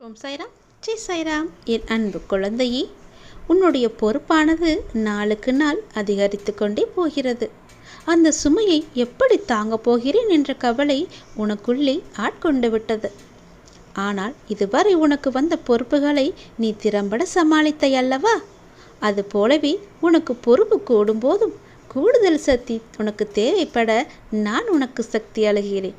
ஓம் சைராம் ஜி சைராம் என் அன்பு குழந்தையே உன்னுடைய பொறுப்பானது நாளுக்கு நாள் அதிகரித்து கொண்டே போகிறது. அந்த சுமையை எப்படி தாங்கப் போகிறேன் என்ற கவலை உனக்குள்ளே ஆட்கொண்டு விட்டது. ஆனால் இதுவரை உனக்கு வந்த பொறுப்புகளை நீ திறம்பட சமாளித்தை அல்லவா? அது போலவே உனக்கு பொறுப்பு கூடும்போதும் கூடுதல் சக்தி உனக்கு தேவைப்பட நான் உனக்கு சக்தி அழுகிறேன்.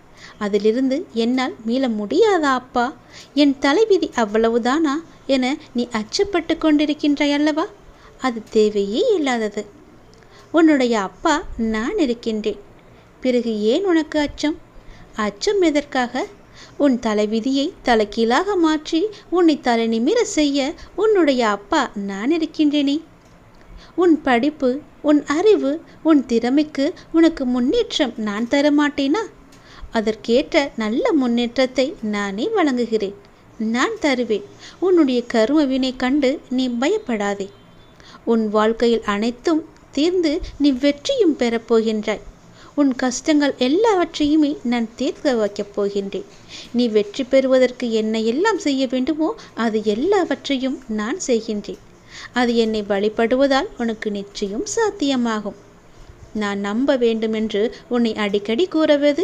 அதிலிருந்து என்னால் மீள முடியாதா அப்பா என் தலைவிதி அவ்வளவுதானா என நீ அச்சப்பட்டு கொண்டிருக்கின்றாய் அல்லவா? அது தேவையே இல்லாதது. உன்னுடைய அப்பா நான் இருக்கின்றேன். பிறகு ஏன் உனக்கு அச்சம்? அச்சம் எதற்காக? உன் தலைவிதியை தலைகீழாக மாற்றி உன்னை தலை நிமிர செய்ய உன்னுடைய அப்பா நான் இருக்கின்றேனே. உன் படிப்பு உன் அறிவு உன் திறமைக்கு உனக்கு முன்னேற்றம் நான் தர மாட்டேனா அதற்கேற்ற நல்ல முன்னேற்றத்தை நானே வழங்குகிறேன். நான் தருவேன். உன்னுடைய கரும வினை கண்டு நீ பயப்படாதே. உன் வாழ்க்கையில் அனைத்தும் தீர்ந்து நீ வெற்றியும் பெறப்போகின்றாய் உன் கஷ்டங்கள் எல்லாவற்றையுமே நான் தீர்க்க வைக்கப் போகின்றேன். நீ வெற்றி பெறுவதற்கு என்ன எல்லாம் செய்ய வேண்டுமோ அது எல்லாவற்றையும் நான் செய்கின்றேன். அது என்னை வழிபடுவதால் உனக்கு நிச்சயம் சாத்தியமாகும். நான் நம்ப வேண்டுமென்று உன்னை அடிக்கடி கூறுவது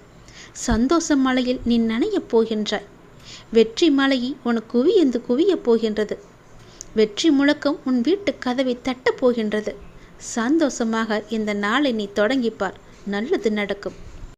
சந்தோஷ மலையில் நீ நனையப் போகின்றாய். வெற்றி மலையை உனக்கு குவியந்து குவியப் போகின்றது. வெற்றி முழக்கம் உன் வீட்டு கதவை தட்டப் போகின்றது. சந்தோஷமாக இந்த நாளை நீ தொடங்கிப்பார். நல்லது நடக்கும்.